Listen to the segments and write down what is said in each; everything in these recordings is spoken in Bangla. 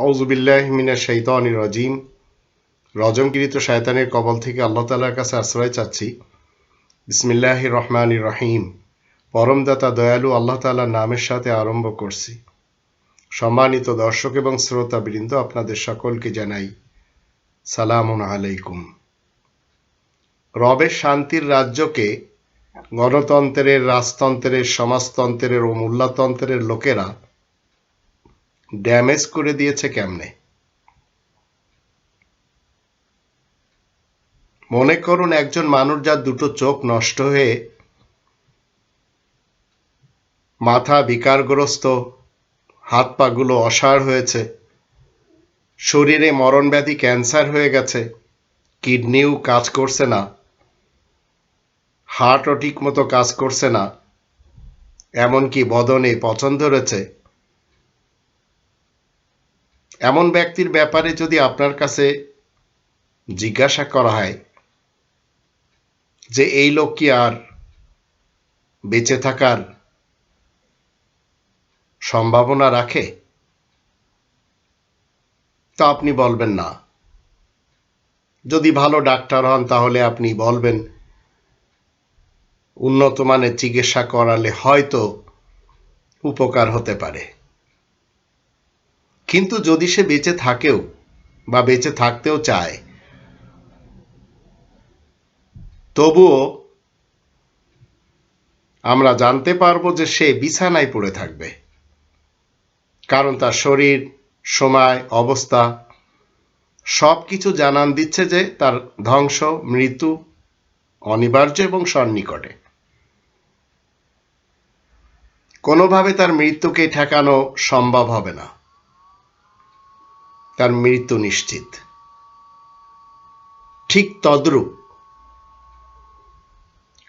আউজুবিল্লাহ মিনা শৈতান রাজিম। রজমগিরিত শয়তানের কবল থেকে আল্লাহ তালার কাছে আশ্রয় চাচ্ছি। বিসমিল্লাহ রহমান রহিম। পরমদাতা দয়ালু আল্লাহ তালার নামের সাথে আরম্ভ করছি। সম্মানিত দর্শক এবং শ্রোতাবৃন্দ, আপনাদের সকলকে জানাই সালামুন আলাইকুম। রবের শান্তির রাজ্যকে গণতন্ত্রের, রাজতন্ত্রের, সমাজতন্ত্রের ও মূল্যতন্ত্রের লোকেরা ড্যামেজ করে দিয়েছে কেমনে? মনে করুন একজন মানুষ যার দুটো চোখ নষ্ট হয়ে মাথা বিকারগ্রস্ত, হাত পাগুলো অসাড় হয়েছে, শরীরে মরণব্যাধি ক্যান্সার হয়ে গেছে, কিডনিও কাজ করছে না, হার্টও ঠিক মতো কাজ করছে না, এমনকি বদনে পছন্দ ধরেছে এমন ব্যক্তির ব্যাপারে যদি আপনার কাছে জিজ্ঞাসা করা হয় যে এই লোক কি আর বেঁচে থাকার সম্ভাবনা রাখে, তা আপনি বলবেন না। যদি ভালো ডাক্তার হন, তাহলে আপনি বলবেন, উন্নত মানের চিকিৎসা করালে হয়তো উপকার হতে পারে। কিন্তু যদি সে বেঁচে থাকেও বা বেঁচে থাকতেও চায়, তবুও আমরা জানতে পারব যে সে বিছানায় পড়ে থাকবে। কারণ তার শরীর, সময়, অবস্থা সব কিছু জানান দিচ্ছে যে তার ধ্বংস, মৃত্যু অনিবার্য এবং সন্নিকটে। কোনোভাবে তার মৃত্যুকে ঠেকানো সম্ভব হবে না। তার মৃত্যু নিশ্চিত। ঠিক তদ্রূপ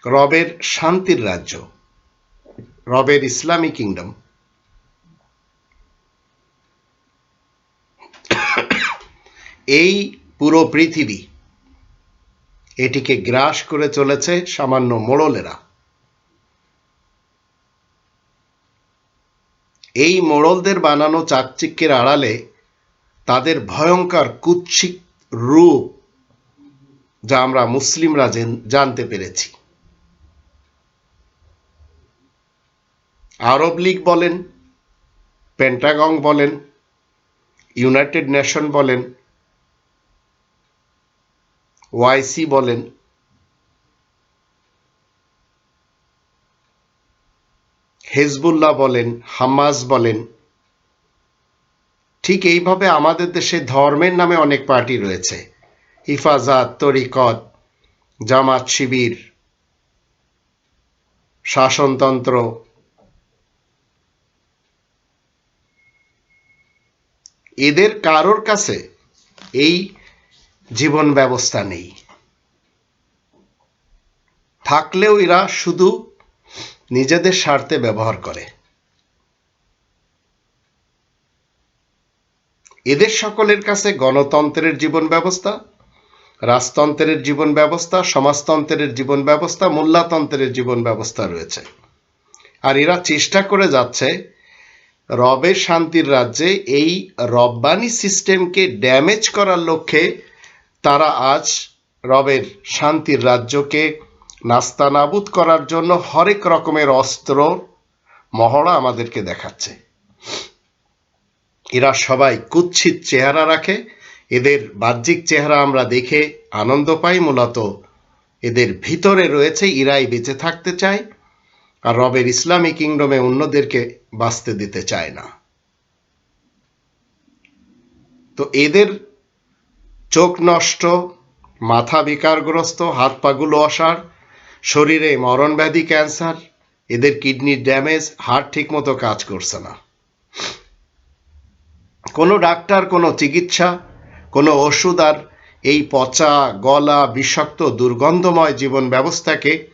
রবের শান্তির রাজ্য, রবের ইসলামী কিংডম। এই পুরো পৃথিবী এটিকে গ্রাস করে চলেছে সামান্য মোড়লেরা। এই মোড়লদের বানানো চাকচিক্যের আড়ালে তাদের ভয়ঙ্কর কুৎসিক রূপ যা আমরা মুসলিমরা জানতে পেরেছি। আরব লীগ বলেন পেন্টাগং বলেন, ইউনাইটেড নেশন বলেন, ওয়াইসি বলেন, হেজবুল্লাহ বলেন হামাজ বলেন ঠিক এইভাবে আমাদের দেশে ধর্মের নামে অনেক পার্টি রয়েছে। হিফাজত, তরিকত, জামাত শিবির, শাসনতন্ত্র। এদের কারোর কাছে এই জীবন ব্যবস্থা নেই। থাকলেও এরা শুধু নিজেদের স্বার্থে ব্যবহার করে। এদের সকলের কাছে গণতন্ত্রের জীবন ব্যবস্থা, রাজতন্ত্রের জীবন ব্যবস্থা, সমাজতন্ত্রের জীবন ব্যবস্থা মূল্যতন্ত্রের জীবন ব্যবস্থা রয়েছে। আর এরা চেষ্টা করে যাচ্ছে রবের শান্তির রাজ্যে এই রব্বানি সিস্টেমকে ড্যামেজ করার লক্ষ্যে তারা আজ রবের শান্তির রাজ্যকে নাস্তানাবুদ করার জন্য হরেক রকমের অস্ত্র, মহড়া আমাদেরকে দেখাচ্ছে। এরা সবাই কুৎসিত চেহারা রাখে। এদের বাহ্যিক চেহারা আমরা দেখে আনন্দ পাই মূলত। এদের ভিতরে রয়েছে ইরাই বেঁচে থাকতে চায় আর রবের ইসলামী কিংডমে অন্যদেরকে বাঁচতে দিতে চায় না। তো এদের চোখ নষ্ট, মাথা বিকারগ্রস্ত, হাত পাগুলো অসার শরীরে মরণব্যাধি, ক্যান্সার, এদের কিডনির ড্যামেজ হার্ট ঠিকমতো কাজ করছে না। কোনো ডাক্তার, কোনো চিকিৎসা, কোনো ওষুধ আর এই পচা গলা বিষাক্ত দুর্গন্ধময় জীবন ব্যবস্থাকে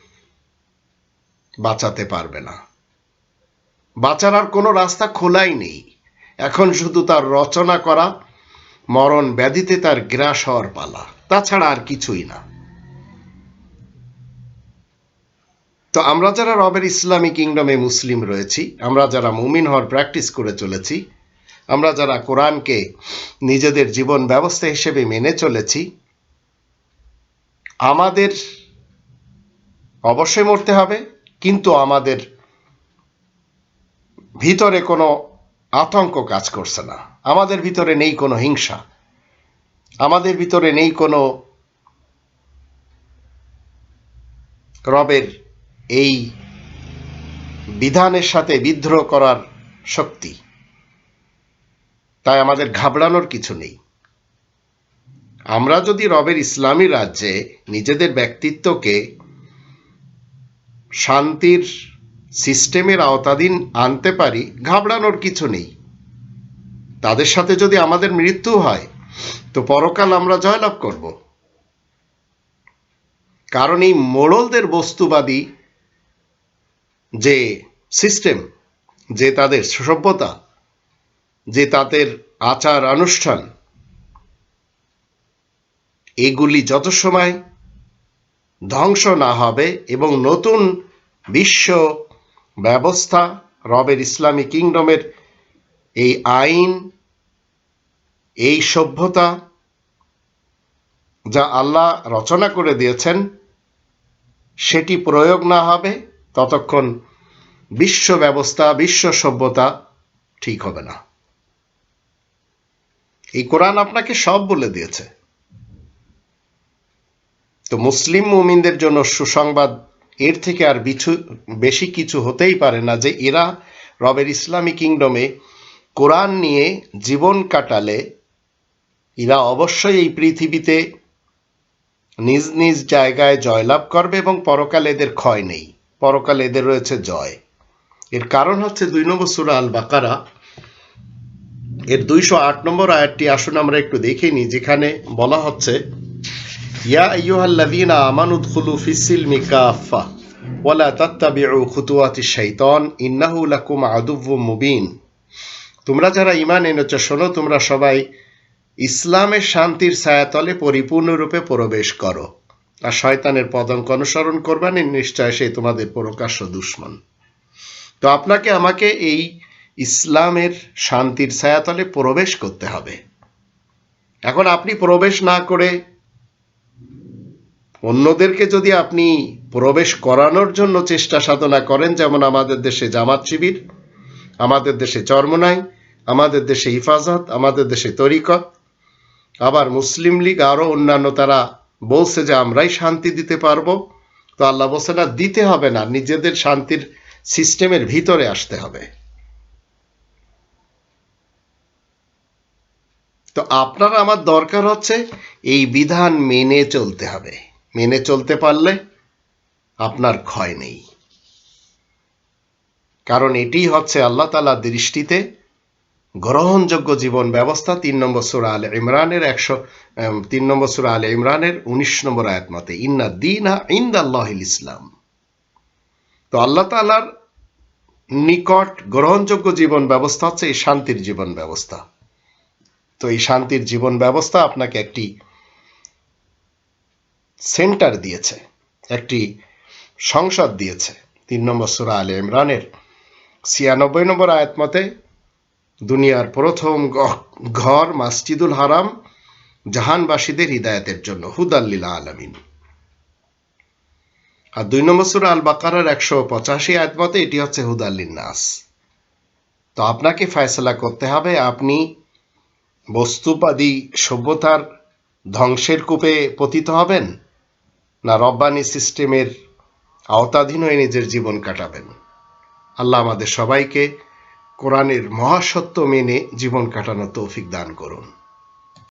বাঁচাতে পারবে না। বাঁচার আর কোনো রাস্তা খোলাই নেই। এখন শুধু তার রচনা করা, মরণ ব্যাধিতে তার গ্রাস হওয়ার পালা। তাছাড়া আর কিছুই না। তো আমরা যারা রবের ইসলামী কিংডমে মুসলিম রয়েছি, আমরা যারা মুমিন হওয়ার প্র্যাকটিস করে চলেছি আমরা যারা কোরআনকে নিজেদের জীবন ব্যবস্থা হিসেবে মেনে চলেছি, আমাদের অবশ্যই মরতে হবে, কিন্তু আমাদের ভিতরে কোনো আতঙ্ক কাজ করছে না। আমাদের ভিতরে নেই কোনো হিংসা। আমাদের ভিতরে নেই কোনো রবের এই বিধানের সাথে বিদ্রোহ করার শক্তি। তাই আমাদের ঘাবড়ানোর কিছু নেই। আমরা যদি রবের ইসলামী রাজ্যে নিজেদের ব্যক্তিত্বকে শান্তির সিস্টেমের আওতাধীন আনতে পারি, ঘাবড়ানোর কিছু নেই। তাদের সাথে যদি আমাদের মৃত্যু হয়, তো পরকাল আমরা জয়লাভ করব। কারণ এই মোড়লদের বস্তুবাদী যে সিস্টেম, যে তাদের সভ্যতা যে তাদের আচার অনুষ্ঠান এগুলি যত সময় ধ্বংস না হবে এবং নতুন বিশ্ব ব্যবস্থা রবের ইসলামী কিংডমের এই আইন, এই সভ্যতা যা আল্লাহ রচনা করে দিয়েছেন, সেটি প্রয়োগ না হবে, ততক্ষণ বিশ্ব ব্যবস্থা, বিশ্ব সভ্যতা ঠিক হবে না। এই কোরআন আপনাকে সব বলে দিয়েছে। তো মুসলিম মুমিনদের জন্য সুসংবাদ, এর থেকে আর বিছু, বেশি কিছু হতেই পারে না যে এরা রবের ইসলামী কিংডমে কোরআন নিয়ে জীবন কাটালে এরা অবশ্যই এই পৃথিবীতে নিজ নিজ জায়গায় জয়লাভ করবে এবং পরকালে এদের ক্ষয় নেই। পরকালে এদের রয়েছে জয়। এর কারণ হচ্ছে দুই নম্বর সুরা আল বাকারা এর দুইশো আট নম্বর আয়াতটি আসুন আমরা একটু দেখে নিই, যেখানে বলা হচ্ছে, ইয়া ইন্নাহু লাকুম মুবিন। তোমরা যারা ঈমান এনেছো, শোনো, তোমরা সবাই ইসলামের শান্তির ছায়াতলে পরিপূর্ণরূপে প্রবেশ করো। আর শয়তানের পদঙ্ক অনুসরণ করবেন নিশ্চয় সে তোমাদের প্রকাশ্য দুশ্মন। তো আপনাকে, আমাকে এই ইসলামের শান্তির ছায়াতলে প্রবেশ করতে হবে। এখন আপনি প্রবেশ না করে অন্যদেরকে যদি আপনি প্রবেশ করানোর জন্য চেষ্টা সাধনা করেন, যেমন আমাদের দেশে জামাত শিবির, আমাদের দেশে চর্মনাই, আমাদের দেশে হিফাজত, আমাদের দেশে তরিকত, আবার মুসলিম লীগ আরও অন্যান্য তারা বলছে যে আমরাই শান্তি দিতে পারব। তো আল্লাহ বলছে না, দিতে হবে না, নিজেদের শান্তির সিস্টেমের ভিতরে আসতে হবে। তো আপনার আমার দরকার হচ্ছে এই বিধান মেনে চলতে হবে। মেনে চলতে পারলে আপনার ক্ষয় নেই। কারণ এটি হচ্ছে আল্লাহ তালার দৃষ্টিতে গ্রহণযোগ্য জীবন ব্যবস্থা। তিন নম্বর সুরা আলে ইমরানের একশো তিন নম্বর সুরা আলে ইমরানের উনিশ নম্বর আয়াত মতে, ইন্না দিনা ইন্দ আল্লাহিল ইসলাম। তো আল্লাহ তালার নিকট গ্রহণযোগ্য জীবন ব্যবস্থা হচ্ছে এই শান্তির জীবন ব্যবস্থা। তো এই শান্তির জীবন ব্যবস্থা আপনাকে একটি সেন্টার দিয়েছে, একটি সংসদ দিয়েছে। তিন নম্বর সুরা আলে ইমরানের ছিয়ানব্বই নম্বর আয়াত মতে, দুনিয়ার প্রথম ঘর মাসজিদুল হারাম জাহানবাসীদের হৃদায়তের জন্য হুদাল্লিলা আলমিন। আর দুই নম্বর সুরা আল বাকারার একশো পঁচাশি আয়াত মতে, এটি হচ্ছে হুদাল্লিন নাস। তো আপনাকে ফয়সলা করতে হবে, আপনি বস্তুবাদী সভ্যতার ধ্বংসের কূপে পতিত হবেন না রব্বানি সিস্টেমের আওতাধীন হয়ে নিজের জীবন কাটাবেন? আল্লাহ আমাদের সবাইকে কোরআনের মহাসত্ব মেনে জীবন কাটানোর তৌফিক দান করুন।